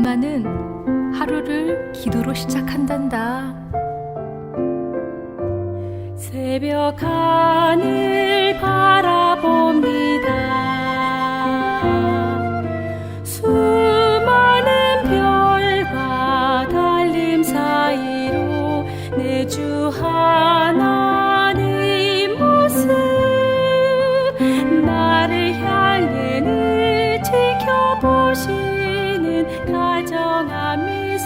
엄마는 하루를 기도로 시작한단다. 새벽 하늘 바라봅니다. 수많은 별과 달림 사이로 내주 하